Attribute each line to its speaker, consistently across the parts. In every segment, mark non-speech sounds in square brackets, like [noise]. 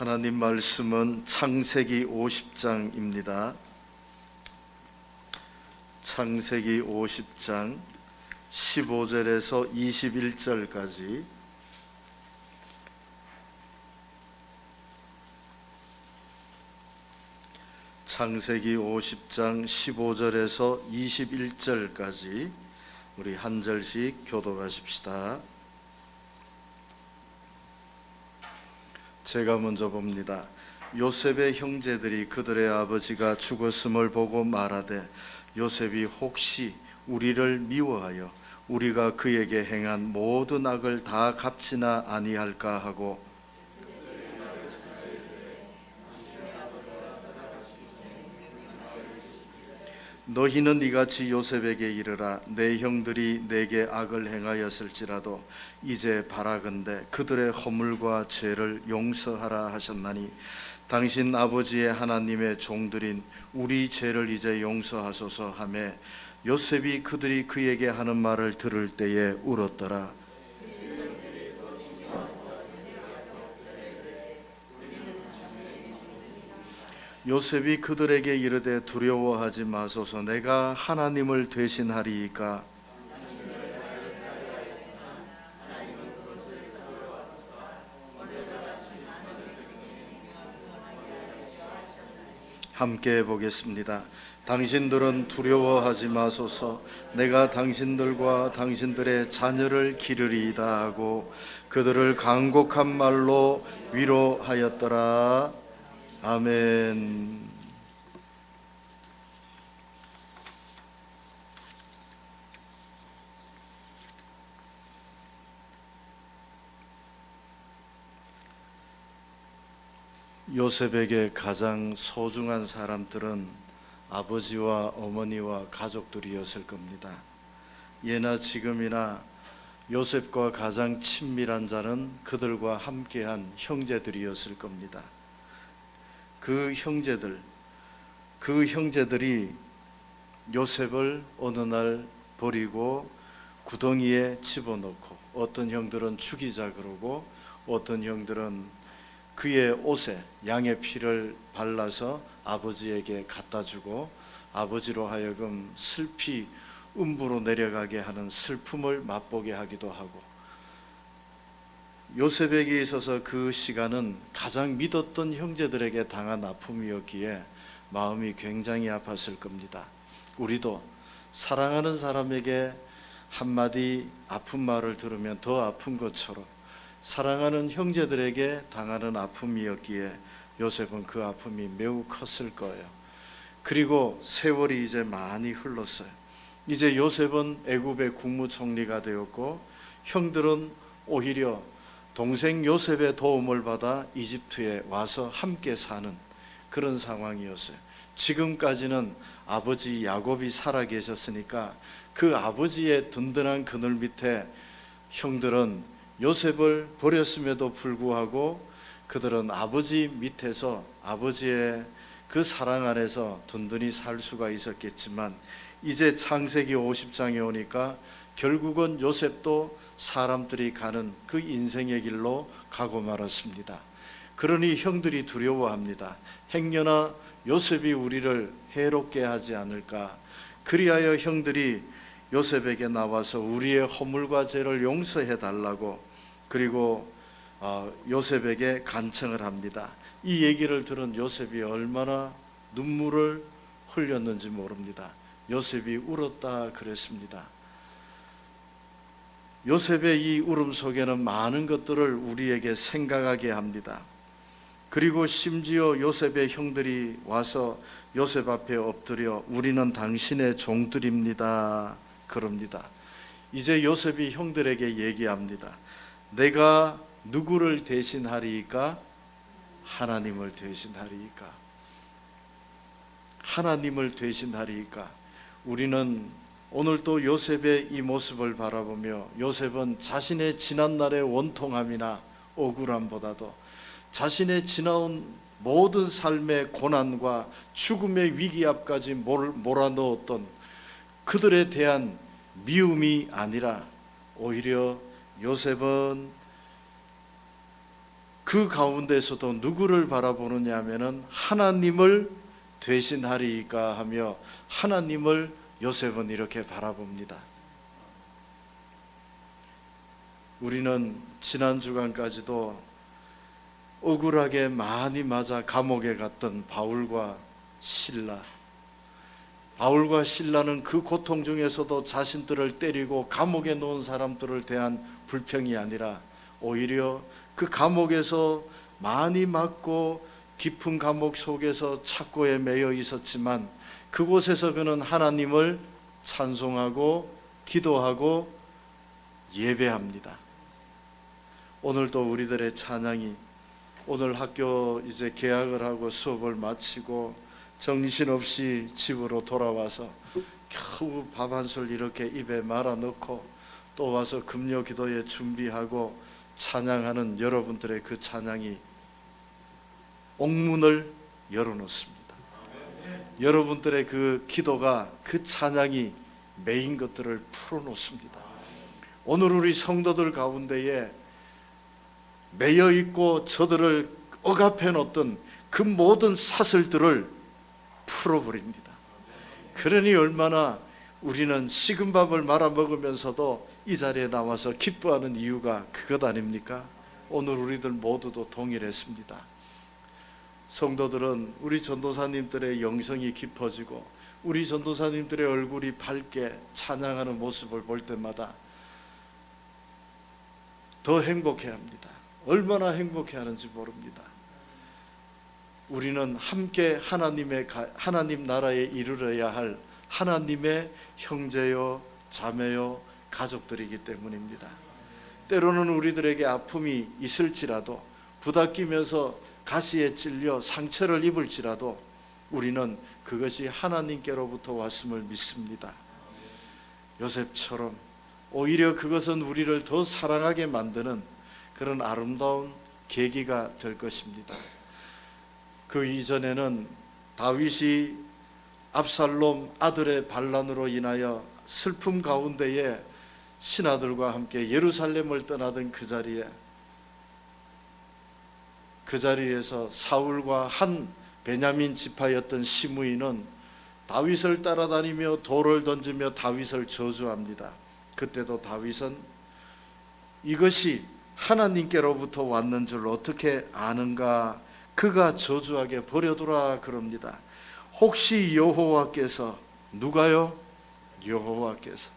Speaker 1: 하나님 말씀은 창세기 50장입니다. 창세기 50장 15절에서 21절까지 창세기 50장 15절에서 21절까지 우리 한 절씩 교독하십시다. 제가 먼저 봅니다. 요셉의 형제들이 그들의 아버지가 죽었음을 보고 말하되 요셉이 혹시 우리를 미워하여 우리가 그에게 행한 모든 악을 다 갚지나 아니할까 하고 너희는 이같이 요셉에게 이르라. 내 형들이 내게 악을 행하였을지라도 이제 바라건대 그들의 허물과 죄를 용서하라 하셨나니 당신 아버지의 하나님의 종들인 우리 죄를 이제 용서하소서 하매 요셉이 그들이 그에게 하는 말을 들을 때에 울었더라 요셉이 그들에게 이르되 두려워하지 마소서 내가 하나님을 대신하리이까 함께 보겠습니다. 당신들은 두려워하지 마소서 내가 당신들과 당신들의 자녀를 기르리이다 하고 그들을 간곡한 말로 위로하였더라. 아멘. 요셉에게 가장 소중한 사람들은 아버지와 어머니와 가족들이었을 겁니다. 예나 지금이나 요셉과 가장 친밀한 자는 그들과 함께한 형제들이었을 겁니다. 그 형제들, 그 형제들이 요셉을 어느 날 버리고 구덩이에 집어넣고 어떤 형들은 죽이자 그러고 어떤 형들은 그의 옷에 양의 피를 발라서 아버지에게 갖다 주고 아버지로 하여금 슬피 음부로 내려가게 하는 슬픔을 맛보게 하기도 하고 요셉에게 있어서 그 시간은 가장 믿었던 형제들에게 당한 아픔이었기에 마음이 굉장히 아팠을 겁니다. 우리도 사랑하는 사람에게 한마디 아픈 말을 들으면 더 아픈 것처럼 사랑하는 형제들에게 당하는 아픔이었기에 요셉은 그 아픔이 매우 컸을 거예요. 그리고 세월이 이제 많이 흘렀어요. 이제 요셉은 애굽의 국무총리가 되었고 형들은 오히려 동생 요셉의 도움을 받아 이집트에 와서 함께 사는 그런 상황이었어요. 지금까지는 아버지 야곱이 살아 계셨으니까 그 아버지의 든든한 그늘 밑에 형들은 요셉을 버렸음에도 불구하고 그들은 아버지 밑에서 아버지의 그 사랑 안에서 든든히 살 수가 있었겠지만 이제 창세기 50장에 오니까 결국은 요셉도 사람들이 가는 그 인생의 길로 가고 말았습니다. 그러니 형들이 두려워합니다. 행여나 요셉이 우리를 해롭게 하지 않을까. 그리하여 형들이 요셉에게 나와서 우리의 허물과 죄를 용서해 달라고 그리고 어, 요셉에게 간청을 합니다. 이 얘기를 들은 요셉이 얼마나 눈물을 흘렸는지 모릅니다. 요셉이 울었다 그랬습니다. 요셉의 이 울음 속에는 많은 것들을 우리에게 생각하게 합니다. 그리고 심지어 요셉의 형들이 와서 요셉 앞에 엎드려 우리는 당신의 종들입니다. 그럽니다. 이제 요셉이 형들에게 얘기합니다. 내가 누구를 대신하리이까? 하나님을 대신하리이까? 하나님을 대신하리이까? 우리는 오늘 또 요셉의 이 모습을 바라보며 요셉은 자신의 지난날의 원통함이나 억울함보다도 자신의 지나온 모든 삶의 고난과 죽음의 위기 앞까지 몰아넣었던 그들에 대한 미움이 아니라 오히려 요셉은 그 가운데서도 누구를 바라보느냐 하면은 하나님을 대신하리까 하며 하나님을 요셉은 이렇게 바라봅니다. 우리는 지난 주간까지도 억울하게 많이 맞아 감옥에 갔던 바울과 신라. 바울과 신라는 그 고통 중에서도 자신들을 때리고 감옥에 놓은 사람들을 대한 불평이 아니라 오히려 그 감옥에서 많이 맞고 깊은 감옥 속에서 착고에 매여 있었지만 그곳에서 그는 하나님을 찬송하고 기도하고 예배합니다. 오늘도 우리들의 찬양이 오늘 학교 이제 개학을 하고 수업을 마치고 정신없이 집으로 돌아와서 겨우 밥 한 술 이렇게 입에 말아 넣고 또 와서 금요 기도에 준비하고 찬양하는 여러분들의 그 찬양이 옥문을 열어놓습니다. 여러분들의 그 기도가 그 찬양이 메인 것들을 풀어놓습니다. 오늘 우리 성도들 가운데에 매여 있고 저들을 억압해 놓던 그 모든 사슬들을 풀어버립니다. 그러니 얼마나 우리는 식은 밥을 말아 먹으면서도 이 자리에 나와서 기뻐하는 이유가 그것 아닙니까? 오늘 우리들 모두도 동일했습니다. 성도들은 우리 전도사님들의 영성이 깊어지고 우리 전도사님들의 얼굴이 밝게 찬양하는 모습을 볼 때마다 더 행복해 합니다. 얼마나 행복해 하는지 모릅니다. 우리는 함께 하나님의 가- 하나님 나라에 이르러야 할 하나님의 형제요 자매요 가족들이기 때문입니다. 때로는 우리들에게 아픔이 있을지라도 부닥기면서 가시에 찔려 상처를 입을지라도 우리는 그것이 하나님께로부터 왔음을 믿습니다. 요셉처럼 오히려 그것은 우리를 더 사랑하게 만드는 그런 아름다운 계기가 될 것입니다. 그 이전에는 다윗이 압살롬 아들의 반란으로 인하여 슬픔 가운데에 신하들과 함께 예루살렘을 떠나던 그 자리에 그 자리에서 사울과 한 베냐민 지파였던 시므이는 다윗을 따라다니며 돌을 던지며 다윗을 저주합니다. 그때도 다윗은 이것이 하나님께로부터 왔는 줄 어떻게 아는가? 그가 저주하게 버려두라 그럽니다. 혹시 여호와께서 누가요? 여호와께서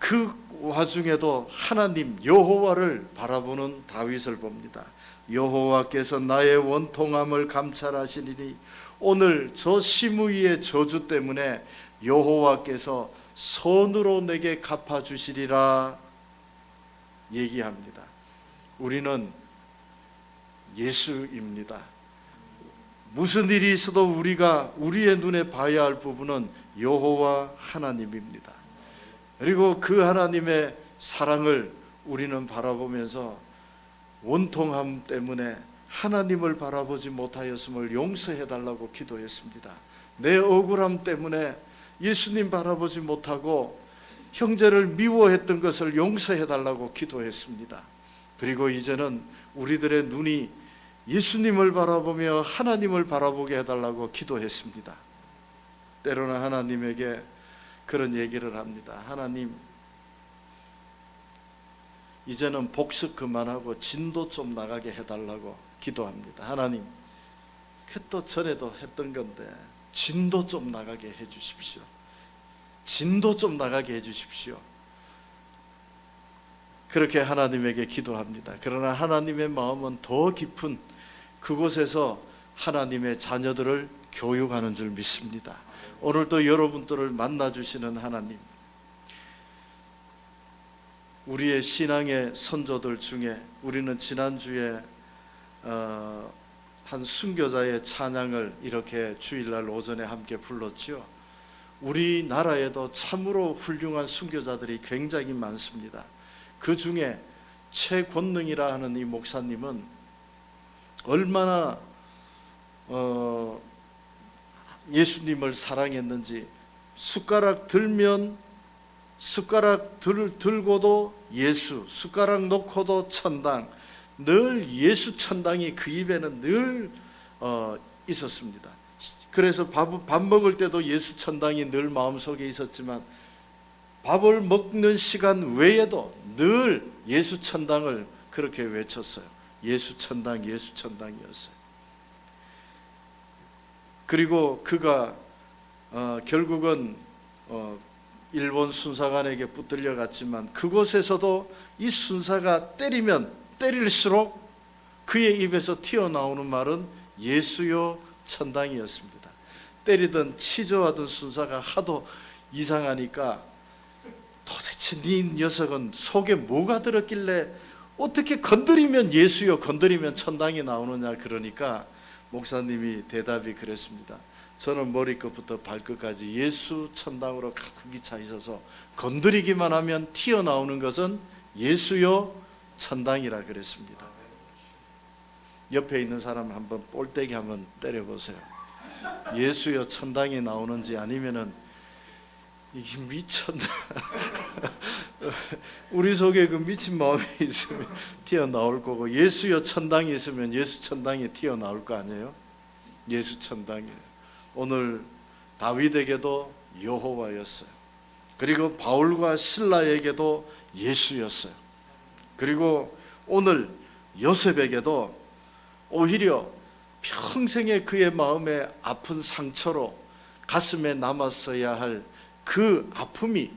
Speaker 1: 그 와중에도 하나님 여호와를 바라보는 다윗을 봅니다. 여호와께서 나의 원통함을 감찰하시리니 오늘 저 시므이의 저주 때문에 여호와께서 손으로 내게 갚아 주시리라 얘기합니다. 우리는 예수입니다. 무슨 일이 있어도 우리가 우리의 눈에 봐야 할 부분은 여호와 하나님입니다. 그리고 그 하나님의 사랑을 우리는 바라보면서 원통함 때문에 하나님을 바라보지 못하였음을 용서해 달라고 기도했습니다. 내 억울함 때문에 예수님 바라보지 못하고 형제를 미워했던 것을 용서해 달라고 기도했습니다. 그리고 이제는 우리들의 눈이 예수님을 바라보며 하나님을 바라보게 해달라고 기도했습니다. 때로는 하나님에게 그런 얘기를 합니다. 하나님, 이제는 복습 그만하고 진도 좀 나가게 해달라고 기도합니다. 하나님, 그또 전에도 했던 건데 진도 좀 나가게 해주십시오. 진도 좀 나가게 해주십시오. 그렇게 하나님에게 기도합니다. 그러나 하나님의 마음은 더 깊은 그곳에서 하나님의 자녀들을 교육하는 줄 믿습니다. 오늘도 여러분들을 만나 주시는 하나님. 우리의 신앙의 선조들 중에 우리는 지난주에 어, 한 순교자의 찬양을 이렇게 주일날 오전에 함께 불렀죠. 우리나라에도 참으로 훌륭한 순교자들이 굉장히 많습니다. 그 중에 최권능이라 하는 이 목사님은 얼마나 어, 예수님을 사랑했는지 숟가락 들면 숟가락 들, 들고도 예수, 숟가락 놓고도 천당, 늘 예수 천당이 그 입에는 늘 어, 있었습니다. 그래서 밥, 밥 먹을 때도 예수 천당이 늘 마음속에 있었지만 밥을 먹는 시간 외에도 늘 예수 천당을 그렇게 외쳤어요. 예수 천당, 예수 천당이었어요. 그리고 그가 어, 결국은 어, 일본 순사관에게 붙들려 갔지만 그곳에서도 이 순사가 때리면 때릴수록 그의 입에서 튀어나오는 말은 예수요 천당이었습니다. 때리던 치저하던 순사가 하도 이상하니까 도대체 네 녀석은 속에 뭐가 들었길래 어떻게 건드리면 예수요 건드리면 천당이 나오느냐 그러니까 목사님이 대답이 그랬습니다. 저는 머리끝부터 발끝까지 예수 천당으로 가득히 차 있어서 건드리기만 하면 튀어나오는 것은 예수요 천당이라 그랬습니다. 옆에 있는 사람 한번 볼때기 한번 때려보세요. 예수여 천당이 나오는지 아니면은 이게 미쳤나? [laughs] 우리 속에 그 미친 마음이 있으면 튀어나올 거고 예수여 천당이 있으면 예수 천당이 튀어나올 거 아니에요? 예수 천당이 오늘 다윗에게도 여호와였어요. 그리고 바울과 신라에게도 예수였어요. 그리고 오늘 요셉에게도 오히려 평생의 그의 마음에 아픈 상처로 가슴에 남았어야 할 그 아픔이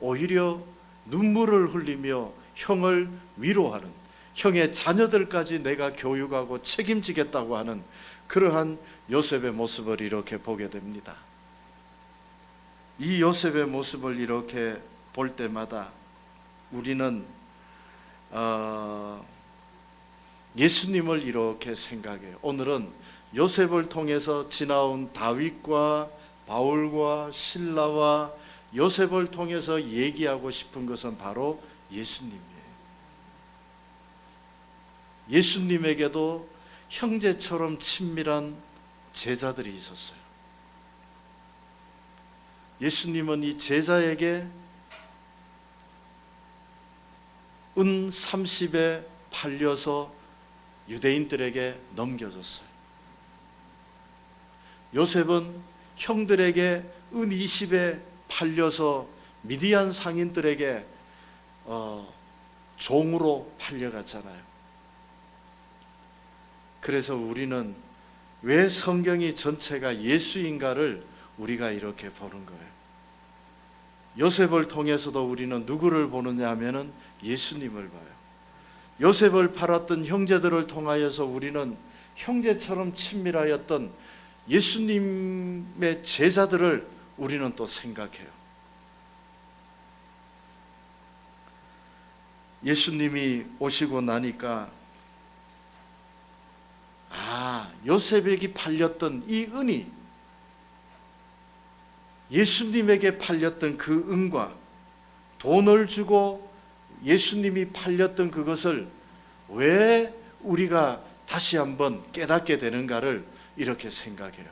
Speaker 1: 오히려 눈물을 흘리며 형을 위로하는 형의 자녀들까지 내가 교육하고 책임지겠다고 하는 그러한 요셉의 모습을 이렇게 보게 됩니다. 이 요셉의 모습을 이렇게 볼 때마다 우리는 어, 예수님을 이렇게 생각해요. 오늘은 요셉을 통해서 지나온 다윗과 바울과 신라와 요셉을 통해서 얘기하고 싶은 것은 바로 예수님이에요. 예수님에게도 형제처럼 친밀한 제자들이 있었어요. 예수님은 이 제자에게 은 30에 팔려서 유대인들에게 넘겨줬어요. 요셉은 형들에게 은 20에 팔려서 미디안 상인들에게 어, 종으로 팔려갔잖아요. 그래서 우리는 왜 성경이 전체가 예수인가를 우리가 이렇게 보는 거예요. 요셉을 통해서도 우리는 누구를 보느냐 하면은 예수님을 봐요. 요셉을 팔았던 형제들을 통하여서 우리는 형제처럼 친밀하였던 예수님의 제자들을 우리는 또 생각해요. 예수님이 오시고 나니까 아, 요셉에게 팔렸던 이 은이 예수님에게 팔렸던 그 은과 돈을 주고 예수님이 팔렸던 그것을 왜 우리가 다시 한번 깨닫게 되는가를 이렇게 생각해요.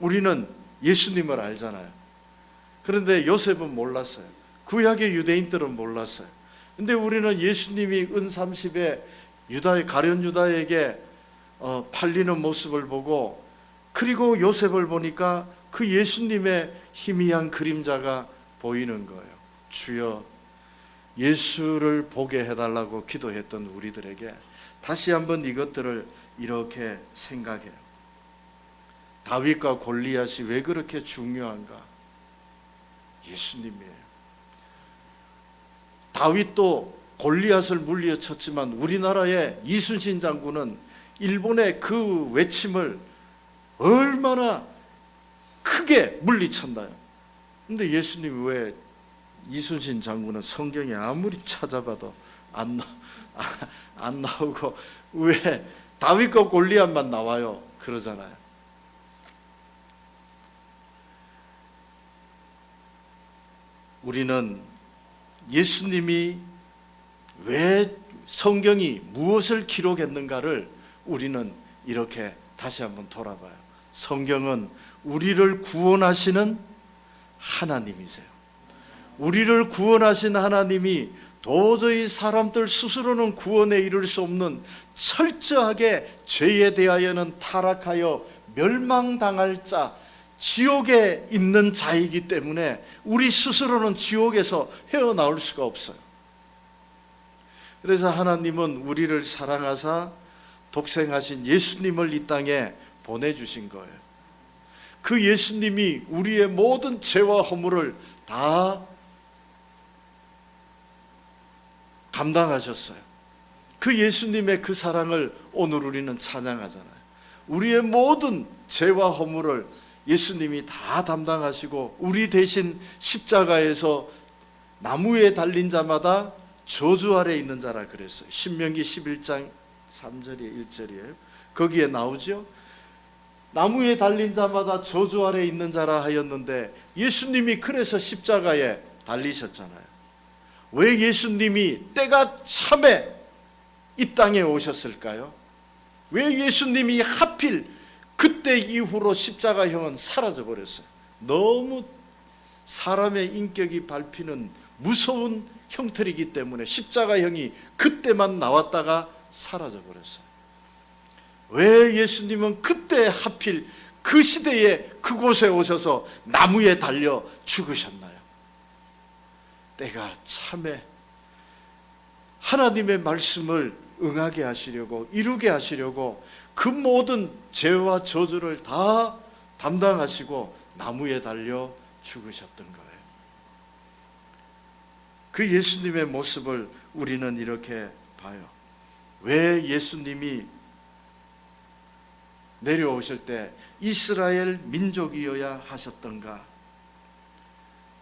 Speaker 1: 우리는 예수님을 알잖아요. 그런데 요셉은 몰랐어요. 구약의 유대인들은 몰랐어요. 근데 우리는 예수님이 은 30에 유다의 가련 유다에게 어, 팔리는 모습을 보고 그리고 요셉을 보니까 그 예수님의 희미한 그림자가 보이는 거예요. 주여 예수를 보게 해달라고 기도했던 우리들에게 다시 한번 이것들을 이렇게 생각해요. 다윗과 골리앗이 왜 그렇게 중요한가? 예수님이에요. 다윗도 골리앗을 물리쳤지만 우리나라의 이순신 장군은 일본의 그 외침을 얼마나 크게 물리쳤나요? 근데 예수님 왜 이순신 장군은 성경에 아무리 찾아봐도 안, 나, 안 나오고 왜 다윗과 골리앗만 나와요? 그러잖아요. 우리는 예수님이 왜 성경이 무엇을 기록했는가를 우리는 이렇게 다시 한번 돌아봐요. 성경은 우리를 구원하시는 하나님이세요. 우리를 구원하신 하나님이 도저히 사람들 스스로는 구원에 이를 수 없는 철저하게 죄에 대하여는 타락하여 멸망당할 자, 지옥에 있는 자이기 때문에 우리 스스로는 지옥에서 헤어나올 수가 없어요. 그래서 하나님은 우리를 사랑하사 독생하신 예수님을 이 땅에 보내주신 거예요. 그 예수님이 우리의 모든 죄와 허물을 다 감당하셨어요. 그 예수님의 그 사랑을 오늘 우리는 찬양하잖아요. 우리의 모든 죄와 허물을 예수님이 다 담당하시고 우리 대신 십자가에서 나무에 달린 자마다 저주 아래 있는 자라 그랬어요. 신명기 11장 3절에 1절이에요. 거기에 나오죠. 나무에 달린 자마다 저주 아래 있는 자라 하였는데 예수님이 그래서 십자가에 달리셨잖아요. 왜 예수님이 때가 참에 이 땅에 오셨을까요? 왜 예수님이 하필 그때 이후로 십자가형은 사라져 버렸어요? 너무 사람의 인격이 밟히는 무서운 형틀이기 때문에 십자가형이 그때만 나왔다가 사라져 버렸어요. 왜 예수님은 그때 하필 그 시대에 그곳에 오셔서 나무에 달려 죽으셨나요? 때가 참에 하나님의 말씀을 응하게 하시려고 이루게 하시려고 그 모든 죄와 저주를 다 담당하시고 나무에 달려 죽으셨던 거예요. 그 예수님의 모습을 우리는 이렇게 봐요. 왜 예수님이 내려오실 때 이스라엘 민족이어야 하셨던가?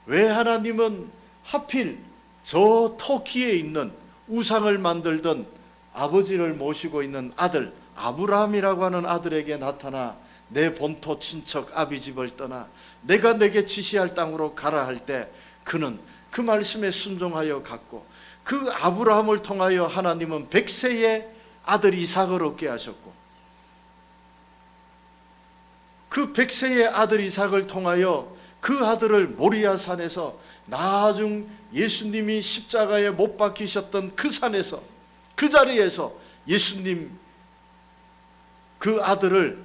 Speaker 1: 왜 하나님은 하필 저 터키에 있는 우상을 만들던 아버지를 모시고 있는 아들 아브라함이라고 하는 아들에게 나타나 내 본토 친척 아비 집을 떠나 내가 내게 지시할 땅으로 가라 할 때 그는 그 말씀에 순종하여 갔고 그 아브라함을 통하여 하나님은 백세의 아들 이삭을 얻게 하셨고 그 백세의 아들 이삭을 통하여 그 아들을 모리아 산에서 나중 예수님이 십자가에 못 박히셨던 그 산에서 그 자리에서 예수님 그 아들을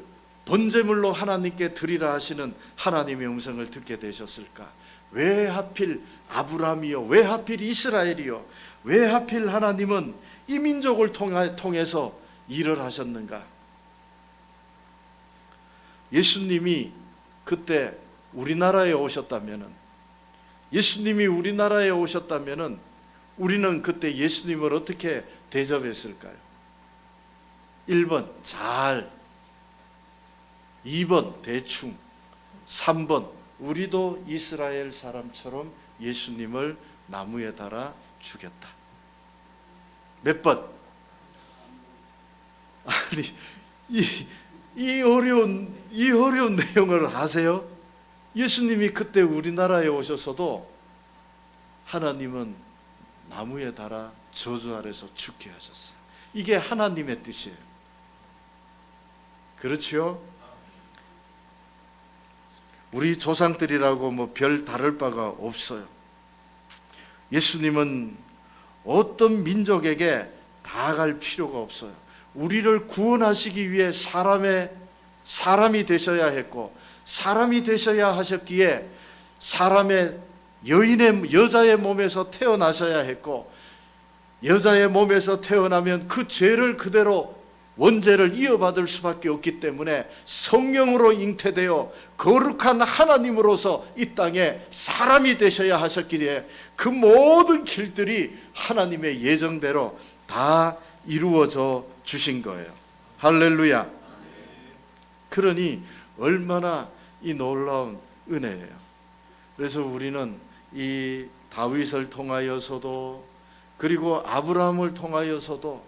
Speaker 1: 번제물로 하나님께 드리라 하시는 하나님의 음성을 듣게 되셨을까? 왜 하필 아브라함이요? 왜 하필 이스라엘이요? 왜 하필 하나님은 이 민족을 통해서 일을 하셨는가? 예수님이 그때 우리나라에 오셨다면은 예수님이 우리나라에 오셨다면은 우리는 그때 예수님을 어떻게 대접했을까요? 1번 잘 2번 대충 3번 우리도 이스라엘 사람처럼 예수님을 나무에 달아 죽였다. 몇 번? 아니 이, 이 어려운 이 어려운 내용을 아세요? 예수님이 그때 우리나라에 오셔서도 하나님은 나무에 달아 저주 아래서 죽게 하셨어요. 이게 하나님의 뜻이에요. 그렇죠? 우리 조상들이라고 뭐 별 다를 바가 없어요. 예수님은 어떤 민족에게 다갈 필요가 없어요. 우리를 구원하시기 위해 사람의 사람이 되셔야 했고 사람이 되셔야 하셨기에 사람의 여인의 여자의 몸에서 태어나셔야 했고 여자의 몸에서 태어나면 그 죄를 그대로 원죄를 이어받을 수밖에 없기 때문에 성령으로 잉태되어 거룩한 하나님으로서 이 땅에 사람이 되셔야 하셨기에 그 모든 길들이 하나님의 예정대로 다 이루어져 주신 거예요. 할렐루야. 그러니 얼마나 이 놀라운 은혜예요. 그래서 우리는 이 다윗을 통하여서도 그리고 아브라함을 통하여서도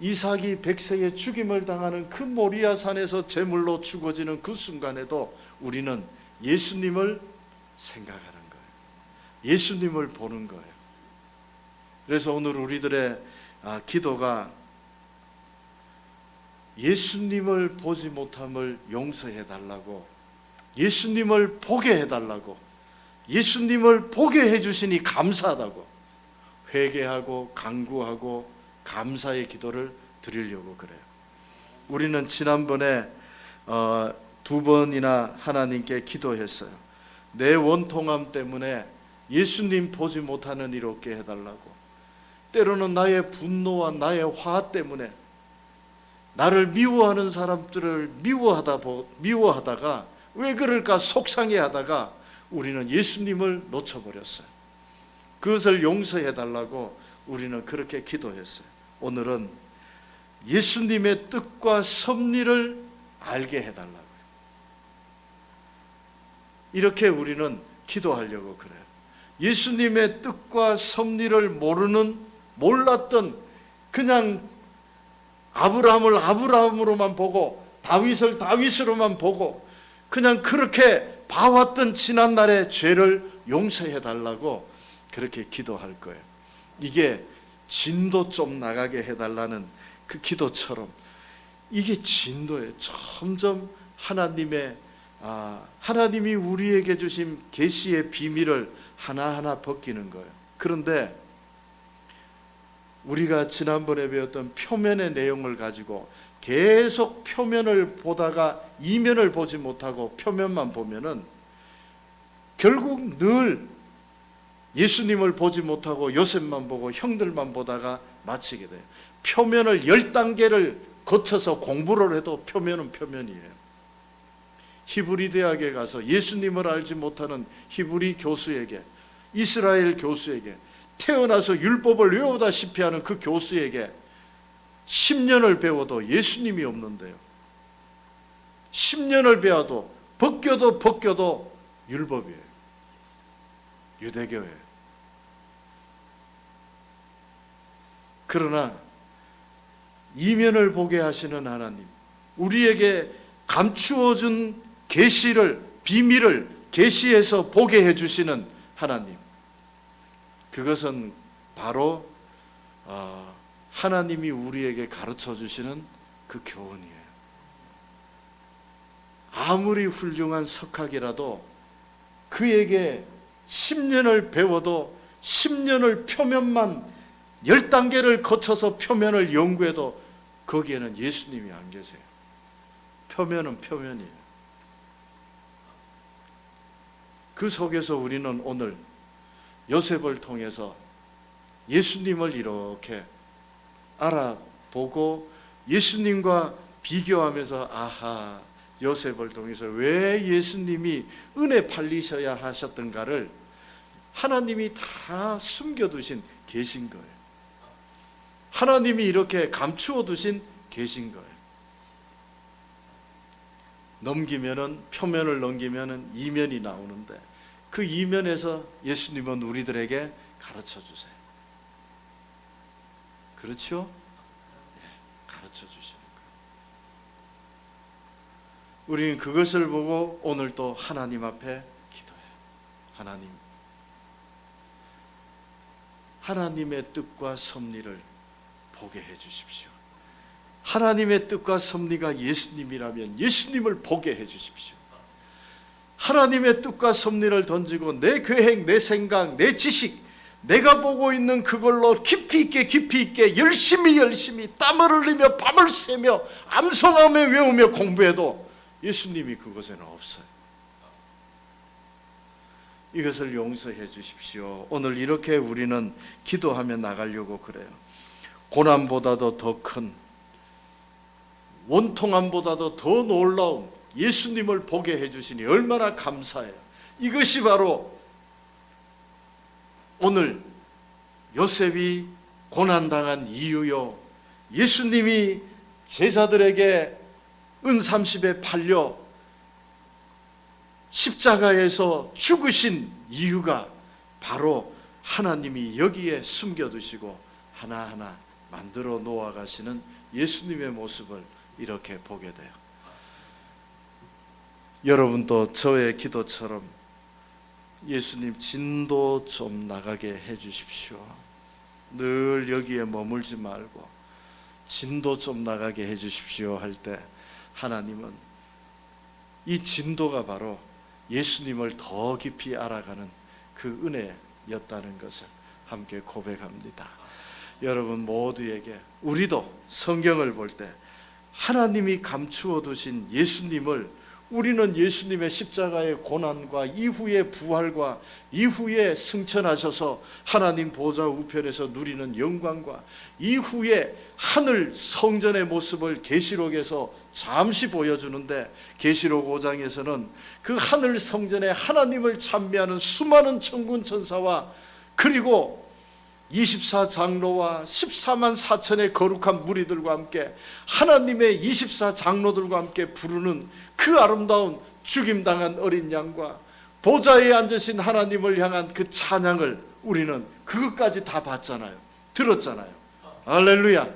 Speaker 1: 이삭이 백세의 죽임을 당하는 그 모리아 산에서 제물로 죽어지는 그 순간에도 우리는 예수님을 생각하는 거 예수님을 보는 거예요. 그래서 오늘 우리들의 아, 기도가 예수님을 보지 못함을 용서해 달라고 예수님을 보게 해 달라고 예수님을 보게 해 주시니 감사하다고 회개하고 간구하고 감사의 기도를 드리려고 그래요. 우리는 지난번에 어, 두 번이나 하나님께 기도했어요. 내 원통함 때문에 예수님 보지 못하는 일 없게 해달라고. 때로는 나의 분노와 나의 화 때문에 나를 미워하는 사람들을 미워하다 보, 미워하다가 왜 그럴까 속상해하다가 우리는 예수님을 놓쳐버렸어요. 그것을 용서해 달라고 우리는 그렇게 기도했어요. 오늘은 예수님의 뜻과 섭리를 알게 해달라고요. 이렇게 우리는 기도하려고 그래요. 예수님의 뜻과 섭리를 모르는 몰랐던 그냥 아브라함을 아브라함으로만 보고 다윗을 다윗으로만 보고 그냥 그렇게 봐왔던 지난 날의 죄를 용서해 달라고 그렇게 기도할 거예요. 이게 진도 좀 나가게 해 달라는 그 기도처럼 이게 진도예요. 점점 하나님의 아, 하나님이 우리에게 주신 계시의 비밀을 하나하나 벗기는 거예요. 그런데 우리가 지난번에 배웠던 표면의 내용을 가지고 계속 표면을 보다가 이면을 보지 못하고 표면만 보면은 결국 늘 예수님을 보지 못하고 요셉만 보고 형들만 보다가 마치게 돼요. 표면을 열 단계를 거쳐서 공부를 해도 표면은 표면이에요. 히브리 대학에 가서 예수님을 알지 못하는 히브리 교수에게 이스라엘 교수에게 태어나서 율법을 외우다시피 하는 그 교수에게 10년을 배워도 예수님이 없는데요. 10년을 배워도 벗겨도 벗겨도 율법이에요. 유대교예요. 그러나 이면을 보게 하시는 하나님, 우리에게 감추어 준 계시를 비밀을 계시해서 보게 해 주시는 하나님. 그것은 바로 어, 하나님이 우리에게 가르쳐 주시는 그 교훈이에요. 아무리 훌륭한 석학이라도 그에게 10년을 배워도 10년을 표면만 10단계를 거쳐서 표면을 연구해도 거기에는 예수님이 안 계세요. 표면은 표면이에요. 그 속에서 우리는 오늘 요셉을 통해서 예수님을 이렇게 알아보고 예수님과 비교하면서 아하 요셉을 통해서 왜 예수님이 은혜 팔리셔야 하셨던가를 하나님이 다 숨겨두신 계신 거예요. 하나님이 이렇게 감추어 두신 계신 거예요. 넘기면은 표면을 넘기면은 이면이 나오는데 그 이면에서 예수님은 우리들에게 가르쳐 주세요. 그렇죠? 네, 가르쳐 주시는 거예요. 우리는 그것을 보고 오늘 또 하나님 앞에 기도해요. 하나님. 하나님의 뜻과 섭리를 보게 해 주십시오. 하나님의 뜻과 섭리가 예수님이라면 예수님을 보게 해 주십시오. 하나님의 뜻과 섭리를 던지고 내 계획, 내 생각, 내 지식, 내가 보고 있는 그걸로 깊이 있게 깊이 있게 열심히 열심히 땀을 흘리며 밤을 새며 암송하며 외우며 공부해도 예수님이 그곳에는 없어요. 이것을 용서해 주십시오. 오늘 이렇게 우리는 기도하며 나가려고 그래요. 고난보다도 더 큰 원통함보다도 더 놀라운 예수님을 보게 해주시니 얼마나 감사해요. 이것이 바로 오늘 요셉이 고난당한 이유요. 예수님이 제자들에게 은 30에 팔려 십자가에서 죽으신 이유가 바로 하나님이 여기에 숨겨두시고 하나하나 만들어 놓아 가시는 예수님의 모습을 이렇게 보게 돼요. 여러분도 저의 기도처럼 예수님 진도 좀 나가게 해 주십시오. 늘 여기에 머물지 말고 진도 좀 나가게 해 주십시오 할 때 하나님은 이 진도가 바로 예수님을 더 깊이 알아가는 그 은혜였다는 것을 함께 고백합니다. 여러분 모두에게 우리도 성경을 볼 때 하나님이 감추어 두신 예수님을 우리는 예수님의 십자가의 고난과 이후의 부활과 이후에 승천하셔서 하나님 보좌 우편에서 누리는 영광과 이후에 하늘 성전의 모습을 계시록에서 잠시 보여주는데 계시록 5장에서는 그 하늘 성전에 하나님을 찬미하는 수많은 천군 천사와 그리고 24장로와 14만 4천의 거룩한 무리들과 함께 하나님의 24장로들과 함께 부르는 그 아름다운 죽임당한 어린 양과 보좌에 앉으신 하나님을 향한 그 찬양을 우리는 그것까지 다 봤잖아요. 들었잖아요. 할렐루야.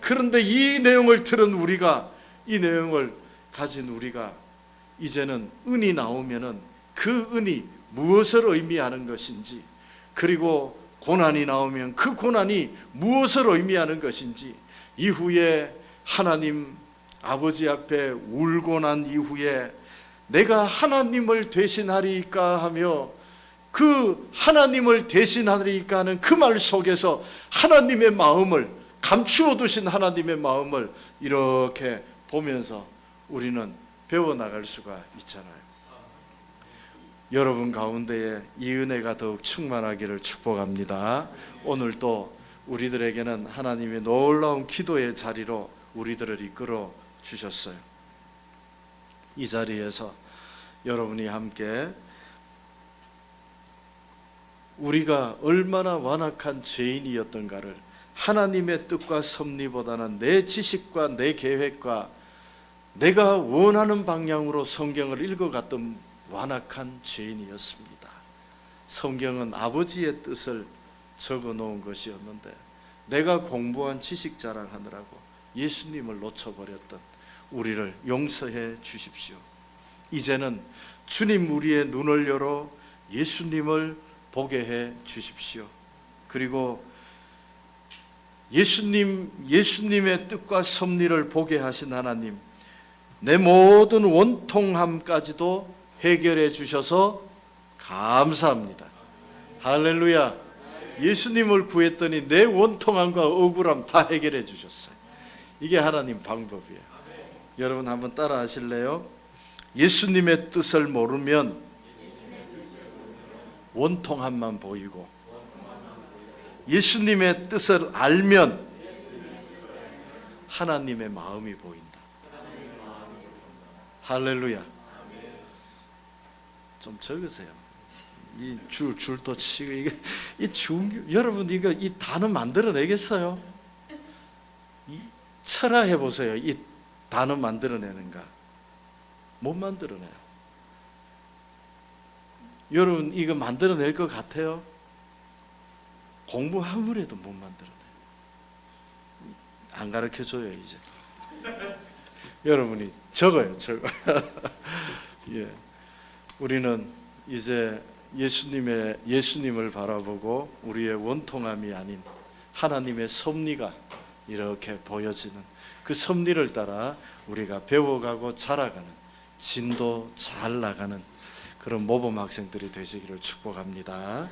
Speaker 1: 그런데 이 내용을 들은 우리가 이 내용을 가진 우리가 이제는 은이 나오면은 그 은이 무엇을 의미하는 것인지 그리고 고난이 나오면 그 고난이 무엇을 의미하는 것인지 이후에 하나님 아버지 앞에 울고 난 이후에 내가 하나님을 대신하리까 하며 그 하나님을 대신하리까 하는 그 말 속에서 하나님의 마음을 감추어 두신 하나님의 마음을 이렇게 보면서 우리는 배워 나갈 수가 있잖아요. 여러분 가운데에 이 은혜가 더욱 충만하기를 축복합니다. 오늘 또 우리들에게는 하나님의 놀라운 기도의 자리로 우리들을 이끌어 주셨어요. 이 자리에서 여러분이 함께 우리가 얼마나 완악한 죄인이었던가를 하나님의 뜻과 섭리보다는 내 지식과 내 계획과 내가 원하는 방향으로 성경을 읽어갔던 완악한 죄인이었습니다. 성경은 아버지의 뜻을 적어 놓은 것이었는데 내가 공부한 지식 자랑하느라고 예수님을 놓쳐버렸던 우리를 용서해 주십시오. 이제는 주님 우리의 눈을 열어 예수님을 보게 해 주십시오. 그리고 예수님 예수님의 뜻과 섭리를 보게 하신 하나님 내 모든 원통함까지도 해결해 주셔서 감사합니다. 할렐루야. 예수님을 구했더니 내 원통함과 억울함 다 해결해 주셨어요. 이게 하나님 방법이에요. 여러분 한번 따라 하실래요? 예수님의 뜻을 모르면 원통함만 보이고 예수님의 뜻을 알면 하나님의 마음이 보인다. 할렐루야. 좀 적으세요. 이 줄 줄도 치고 이게 이 중 여러분 이거 이 단어 만들어내겠어요? 이 철화해 보세요. 이 단어 만들어내는가? 못 만들어내요. 여러분 이거 만들어낼 것 같아요? 공부 아무래도 못 만들어내요. 안 가르쳐 줘요 이제. [laughs] 여러분이 적어요, 적어. [laughs] 예, 우리는 이제 예수님의 예수님을 바라보고 우리의 원통함이 아닌 하나님의 섭리가 이렇게 보여지는 그 섭리를 따라 우리가 배워가고 자라가는 진도 잘 나가는 그런 모범 학생들이 되시기를 축복합니다.